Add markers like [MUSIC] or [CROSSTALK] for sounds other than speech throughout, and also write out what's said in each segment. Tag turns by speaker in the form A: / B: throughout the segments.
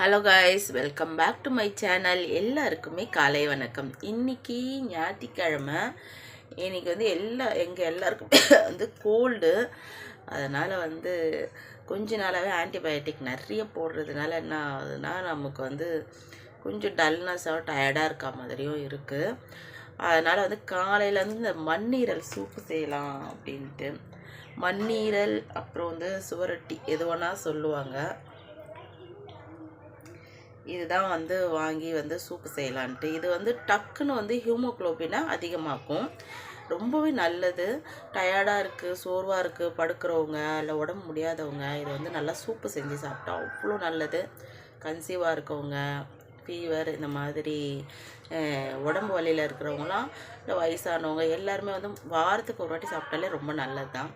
A: Hello guys welcome back to my channel எல்லாருக்குமே காலை வணக்கம். இன்னைக்கு ஞாயிற்றுக்கிழமை. இன்னைக்கு வந்து எல்லா எங்கள் எல்லாருக்குமே [COUGHS] வந்து கோல்டு அதனால் வந்து கொஞ்ச நாளாகவே ஆன்டிபயோட்டிக் நிறைய போடுறதுனால என்ன ஆகுதுன்னா நமக்கு வந்து கொஞ்சம் டல்னஸாக டயர்டாக இருக்க மாதிரியும் இருக்குது அதனால் வந்து காலையிலேருந்து இந்த மண்ணீரல் சூப்பு செய்யலாம் அப்படின்ட்டு. மண்ணீரல் அப்புறம் வந்து சுவரொட்டி எது வேணால் சொல்லுவாங்க. இதுதான் வந்து வாங்கி வந்து சூப்பு செய்யலான்ட்டு. இது வந்து டக்குன்னு வந்து ஹியூமோக்ளோபினை அதிகமாக்கும். ரொம்பவே நல்லது. டயர்டாக இருக்குது சோர்வாக இருக்குது படுக்கிறவங்க இல்லை உடம்பு முடியாதவங்க இதை வந்து நல்லா சூப்பு செஞ்சு சாப்பிட்டா அவ்வளோ நல்லது. கன்சீவாக இருக்கவங்க ஃபீவர் இந்த மாதிரி உடம்பு வலியில் இருக்கிறவங்களாம் இல்லை வயசானவங்க எல்லாருமே வந்து வாரத்துக்கு ஒரு வாட்டி சாப்பிட்டாலே ரொம்ப நல்லது தான்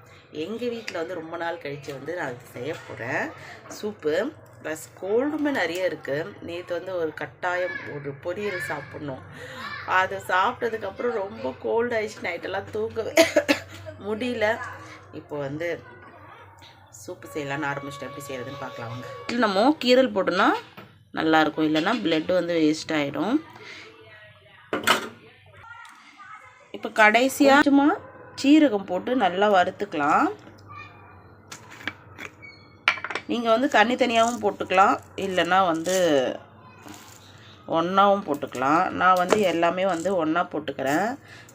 A: எங்கள் வீட்டில் வந்து ரொம்ப நாள் கழித்து வந்து நான் அது செய்ய போகிறேன் சூப்பு. ப்ளஸ் கோல்டுமே நிறைய இருக்குது நேற்று வந்து ஒரு கட்டாயம் ஒரு பொரியல் சாப்பிட்ணும். அது சாப்பிட்டதுக்கப்புறம் ரொம்ப கோல்டு ஆயிடுச்சு. நைட்டெல்லாம் தூங்கவே முடியல. இப்போ வந்து சூப்பு செய்யலான்னு ஆரம்பிச்சிட்டு எப்படி செய்கிறதுன்னு பார்க்கலாம் இல்லை நம்ம கீரல் போட்டோன்னா நல்லாயிருக்கும். இல்லைன்னா பிளட் வந்து வேஸ்ட் ஆகிடும் இப்போ கடைசியாக சும்மா சீரகம் போட்டு நல்லா வறுத்துக்கலாம். நீங்கள் வந்து தனித்தனியாகவும் போட்டுக்கலாம். இல்லைன்னா வந்து ஒன்றாவும் போட்டுக்கலாம். நான் வந்து எல்லாமே வந்து ஒன்றா போட்டுக்கிறேன்.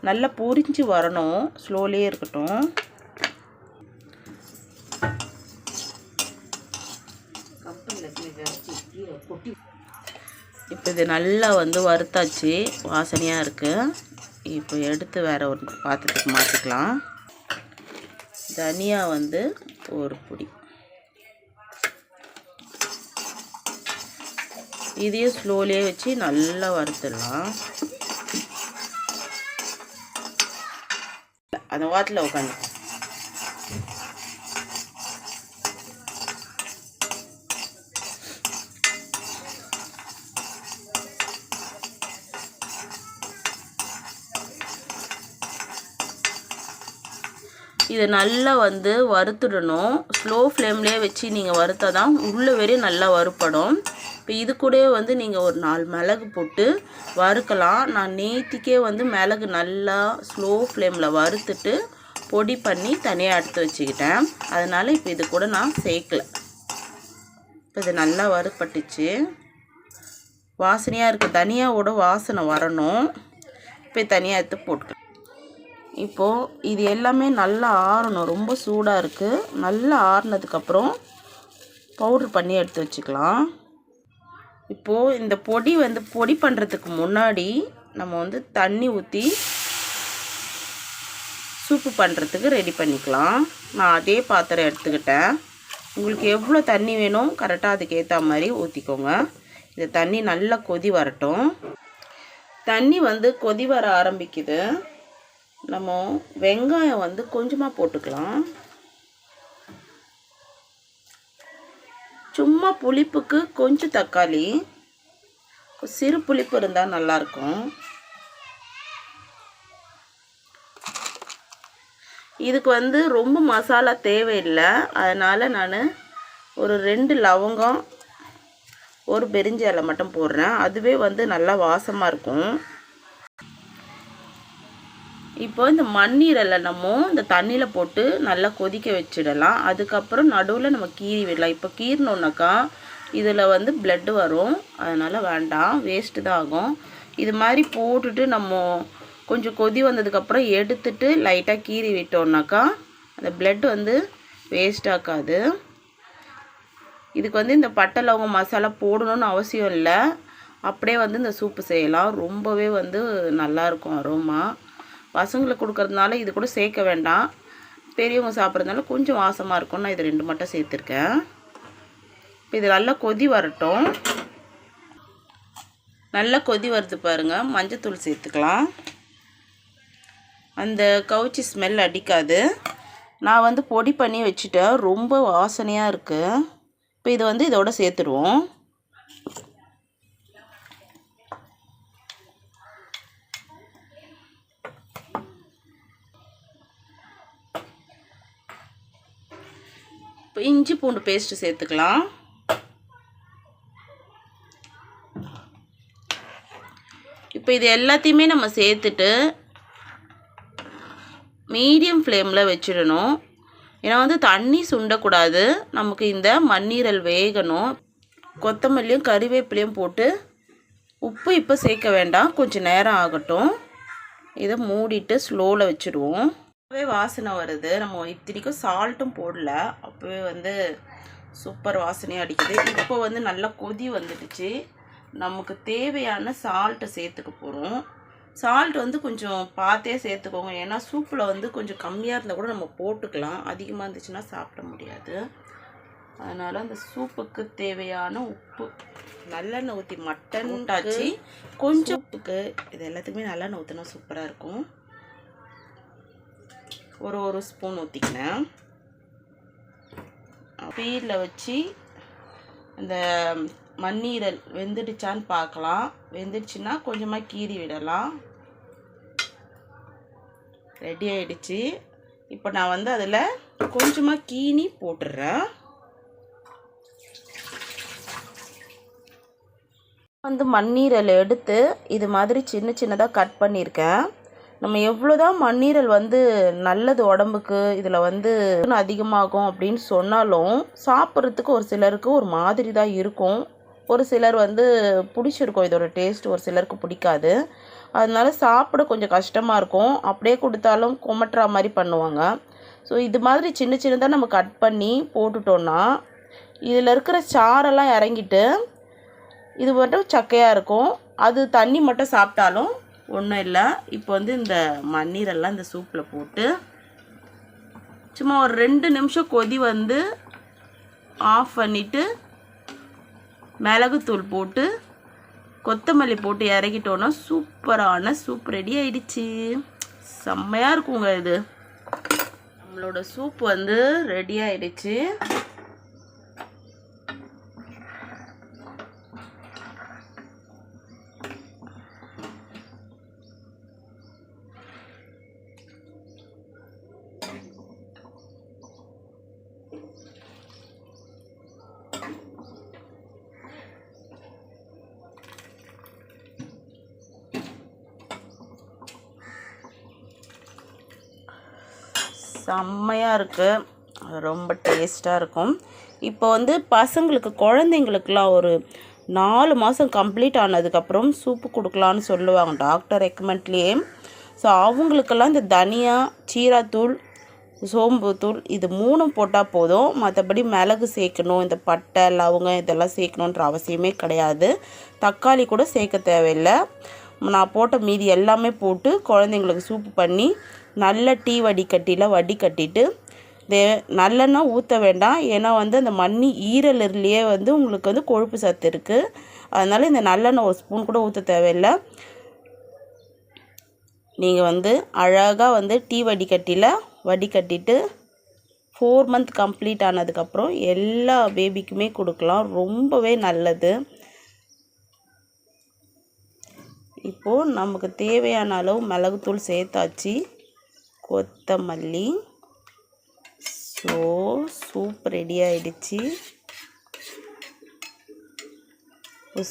A: நல்லா பொரிஞ்சு வரணும். ஸ்லோலியே இருக்கட்டும். இப்போ இது நல்லா வந்து வறுத்தாச்சு. வாசனையாக இருக்குது இப்போ எடுத்து வேறு ஒரு பாத்திரத்துக்கு மாற்றிக்கலாம் தனியா வந்து ஒரு பொடி. இதையும் ஸ்லோலியே வச்சு நல்லா வறுத்துடலாம். அந்த வாட்டில் உட்காந்து இதை நல்லா வந்து வறுத்துடணும். ஸ்லோ ஃப்ளேம்லேயே வச்சு நீங்கள் வறுத்தால் தான் உள்ளே வரையும் நல்லா வறுப்படும் இப்போ இது கூடயே வந்து நீங்கள் ஒரு நாலு மிளகு போட்டு வறுக்கலாம். நான் நேத்திக்கே வந்து மிளகு நல்லா ஸ்லோ ஃப்ளேமில் வறுத்துட்டு பொடி பண்ணி தனியாக எடுத்து வச்சுக்கிட்டேன். அதனால் இப்போ இது கூட நான் சேர்க்கல. இப்போ இது நல்லா வறுப்பட்டுச்சு வாசனையாக இருக்குது தனியாவோட வாசனை வரணும். இப்போ தனியாக எடுத்து போட்டுக்கலாம். இப்போது இது எல்லாமே நல்லா ஆறணும். ரொம்ப சூடாக இருக்குது நல்லா ஆறுனதுக்கப்புறம் பவுட்ரு பண்ணி எடுத்து வச்சுக்கலாம். இப்போது இந்த பொடி வந்து பொடி பண்ணுறதுக்கு முன்னாடி நம்ம வந்து தண்ணி ஊற்றி சூப்பு பண்ணுறதுக்கு ரெடி பண்ணிக்கலாம். நான் அதே பாத்திரம் எடுத்துக்கிட்டேன். உங்களுக்கு எவ்வளோ தண்ணி வேணும் கரெக்டாக அதுக்கேற்ற மாதிரி ஊற்றிக்கோங்க இந்த தண்ணி நல்லா கொதி வரட்டும். தண்ணி வந்து கொதி வர ஆரம்பிக்குது. நம்ம வெங்காயம் வந்து கொஞ்சமாக போட்டுக்கலாம். சும்மா புளிப்புக்கு கொஞ்சம் தக்காளி. சிறு புளிப்பு இருந்தால் நல்லாயிருக்கும் இதுக்கு வந்து ரொம்ப மசாலா தேவையில்லை. அதனால் நான் ஒரு ரெண்டு லவங்கம் ஒரு பெரிஞ்சலை மட்டும் போடுறேன். அதுவே வந்து நல்லா வாசமாக இருக்கும். இப்போ இந்த மண்ணீரலை நம்ம இந்த தண்ணியில் போட்டு நல்லா கொதிக்க வச்சிடலாம். அதுக்கப்புறம் நடுவில் நம்ம கீறி விடலாம். இப்போ கீறினோன்னாக்கா இதில் வந்து பிளட்டு வரும். அதனால் வேண்டாம். வேஸ்ட்டு தான் ஆகும். இது மாதிரி போட்டுட்டு நம்ம கொஞ்சம் கொதி வந்ததுக்கப்புறம் எடுத்துட்டு லைட்டாக கீறி விட்டோம்னாக்கா அந்த பிளட் வந்து வேஸ்ட் ஆக்காது இதுக்கு வந்து இந்த பட்டை லவங்கம் மசாலா போடணும்னு அவசியம் இல்லை. அப்படியே வந்து இந்த சூப்பு செய்யலாம். ரொம்பவே வந்து நல்லாயிருக்கும் அரோமா பசங்களுக்கு கொடுக்கறதுனால இது கூட சேர்க்க வேண்டாம். பெரியவங்க சாப்பிட்றதுனால கொஞ்சம் வாசமாக இருக்கும் நான் இது ரெண்டு மட்டும் சேர்த்துருக்கேன். இப்போ இது நல்லா கொதி வரட்டும். நல்லா கொதி வருது பாருங்கள் மஞ்சத்தூள் சேர்த்துக்கலாம். அந்த கவுச்சி ஸ்மெல் அடிக்காது. நான் வந்து பொடி பண்ணி வச்சுட்டேன். ரொம்ப வாசனையாக இருக்குது இப்போ இதை வந்து இதோட சேர்த்துருவோம். இப்போ இஞ்சி பூண்டு பேஸ்ட்டு சேர்த்துக்கலாம். இப்போ இது எல்லாத்தையுமே நம்ம சேர்த்துட்டு மீடியம் ஃப்ளேமில் வச்சிடணும். ஏன்னா வந்து தண்ணி சுண்டக்கூடாது. நமக்கு இந்த மண்ணீரல் வேகணும். கொத்தமல்லியும் கறிவேப்பிலையும் போட்டு உப்பு இப்போ சேர்க்க வேண்டாம். கொஞ்சம் நேரம் ஆகட்டும். இதை மூடிட்டு ஸ்லோவில் வச்சுடுவோம். அப்போவே வாசனை வருது. நம்ம இத்தனைக்கும் சால்ட்டும் போடல. அப்போவே வந்து சூப்பர் வாசனையாக அடிக்குது. இப்போ வந்து நல்லா கொதி வந்துடுச்சு. நமக்கு தேவையான சால்ட்டை சேர்த்துக்க போகிறோம் சால்ட் வந்து கொஞ்சம் பார்த்தே சேர்த்துக்கோங்க. ஏன்னா சூப்பில் வந்து கொஞ்சம் கம்மியாக இருந்தால் கூட நம்ம போட்டுக்கலாம். அதிகமாக இருந்துச்சுன்னா சாப்பிட முடியாது. அதனால் அந்த சூப்புக்கு தேவையான உப்பு நல்லெண்ணெய் ஊற்றி மட்டன் ஊட்டாச்சு கொஞ்சம் உப்புக்கு இது எல்லாத்துக்குமே நல்லெண்ணெய் ஊற்றினா சூப்பராக இருக்கும். ஒரு ஒரு ஸ்பூன் ஊற்றிக்கினேன் பீரில் வச்சு அந்த மண்ணீரல் வெந்துடுச்சான்னு பார்க்கலாம் வெந்துடுச்சுன்னா கொஞ்சமாக கீறி விடலாம். ரெடி ஆகிடுச்சு இப்போ நான் வந்து அதில் கொஞ்சமாக கீனி போட்டுடுறேன் வந்து மண்ணீரல் எடுத்து இது மாதிரி சின்ன சின்னதாக கட் பண்ணியிருக்கேன். நம்ம எவ்வளோதான் மண்ணீரல் வந்து நல்லது உடம்புக்கு இதில் வந்து அதிகமாகும் அப்படின்னு சொன்னாலும் சாப்பிட்றதுக்கு ஒரு சிலருக்கு ஒரு மாதிரி தான் இருக்கும். ஒரு சிலர் வந்து பிடிச்சிருக்கும் இதோட டேஸ்ட் ஒரு சிலருக்கு பிடிக்காது. அதனால சாப்பிட கொஞ்சம் கஷ்டமாக இருக்கும். அப்படியே கொடுத்தாலும் குமட்டுற மாதிரி பண்ணுவாங்க. ஸோ இது மாதிரி சின்ன சின்னதாக நம்ம கட் பண்ணி போட்டுட்டோன்னா இதில் இருக்கிற சாரெல்லாம் இறங்கிட்டு இது மட்டும் சக்கையாக இருக்கும். அது தண்ணி மட்டும் சாப்பிட்டாலும் ஒன்றும் இல்லை. இப்போ வந்து இந்த மண்ணீரெல்லாம் இந்த சூப்பில் போட்டு சும்மா ஒரு ரெண்டு நிமிஷம் கொதி வந்து ஆஃப் பண்ணிவிட்டு மிளகுத்தூள் போட்டு கொத்தமல்லி போட்டு இறக்கிட்டோன்னா சூப்பரான சூப் ரெடி ஆயிடுச்சு. செம்மையாக இருக்குங்க இது. நம்மளோட சூப் வந்து ரெடி ஆயிடுச்சு. செம்மையாக இருக்குது ரொம்ப டேஸ்ட்டாக இருக்கும். இப்போ வந்து பசங்களுக்கு குழந்தைங்களுக்குலாம் ஒரு நாலு மாதம் கம்ப்ளீட் ஆனதுக்கப்புறம் சூப்பு கொடுக்கலான்னு சொல்லுவாங்க. டாக்டர் ரெக்கமெண்ட்லேயே. ஸோ அவங்களுக்கெல்லாம் இந்த தனியா சீராத்தூள் சோம்புத்தூள் இது மூணும் போட்டால் போதும். மற்றபடி மிளகு சேர்க்கணும் இந்த பட்டை லவங்கம் இதெல்லாம் சேர்க்கணுன்ற அவசியமே கிடையாது. தக்காளி கூட சேர்க்க தேவையில்லை. நான் போட்ட மீதி எல்லாமே போட்டு குழந்தைங்களுக்கு சூப்பு பண்ணி நல்ல டீ வடிகட்டியில் வடிகட்டிட்டு தே நல்லெண்ணெய் ஊற்ற வேண்டாம். ஏன்னா வந்து அந்த மண்ணி ஈரலிலேயே வந்து உங்களுக்கு வந்து கொழுப்பு சத்து இருக்குது அதனால் இந்த நல்லெண்ணெய் ஒரு ஸ்பூன் கூட ஊற்ற தேவையில்லை. நீங்கள் வந்து அழகாக வந்து டீ வடிகட்டியில் வடிகட்டிட்டு ஃபோர் மந்த் கம்ப்ளீட் ஆனதுக்கப்புறம் எல்லா பேபிக்குமே கொடுக்கலாம். ரொம்பவே நல்லது. இப்போது நமக்கு தேவையான அளவு மிளகுத்தூள் சேர்த்தாச்சு. கொத்தமல்லி. ஸோ சூப் ரெடி ஆயிடுச்சு.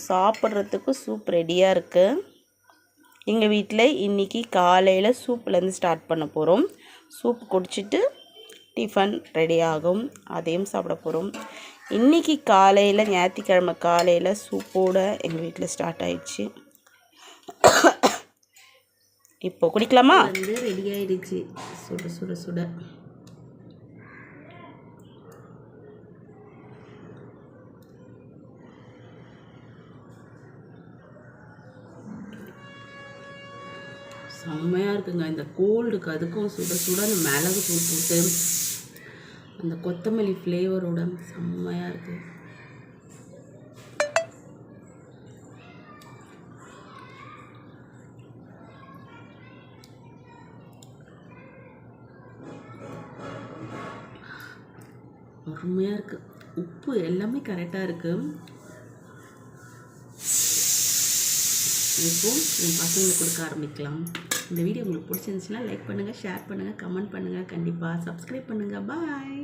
A: சாப்பிட்றதுக்கு சூப் ரெடியாக இருக்குது எங்கள் வீட்டில் இன்றைக்கி காலையில் சூப்லேருந்து ஸ்டார்ட் பண்ண போகிறோம் சூப் குடிச்சிட்டு டிஃபன் ரெடி ஆகும். அதையும் சாப்பிட போகிறோம் இன்றைக்கி காலையில் ஞாயிற்றுக்கிழமை காலையில் சூப்போடு எங்கள் வீட்டில் ஸ்டார்ட் ஆயிடுச்சு. இப்போ குடிக்கலாமா? வந்து ரெடி ஆயிடுச்சு. சுட சுட சுட. செம்மையாக இருக்குங்க. இந்த கோல்டுக்கு அதுக்கும் சுட சுட அந்த மிளகு தூள் போட்டு அந்த கொத்தமல்லி ஃப்ளேவரோட செம்மையாக இருக்குது அருமையாக இருக்குது உப்பு எல்லாமே கரெக்டாக இருக்குது இப்போ என் பசங்களுக்கு கொடுக்க ஆரம்பிக்கலாம். இந்த வீடியோ உங்களுக்கு பிடிச்சிருந்துச்சுன்னா லைக் பண்ணுங்கள் ஷேர் பண்ணுங்கள் கமெண்ட் பண்ணுங்கள் கண்டிப்பாக சப்ஸ்கிரைப் பண்ணுங்கள் பாய்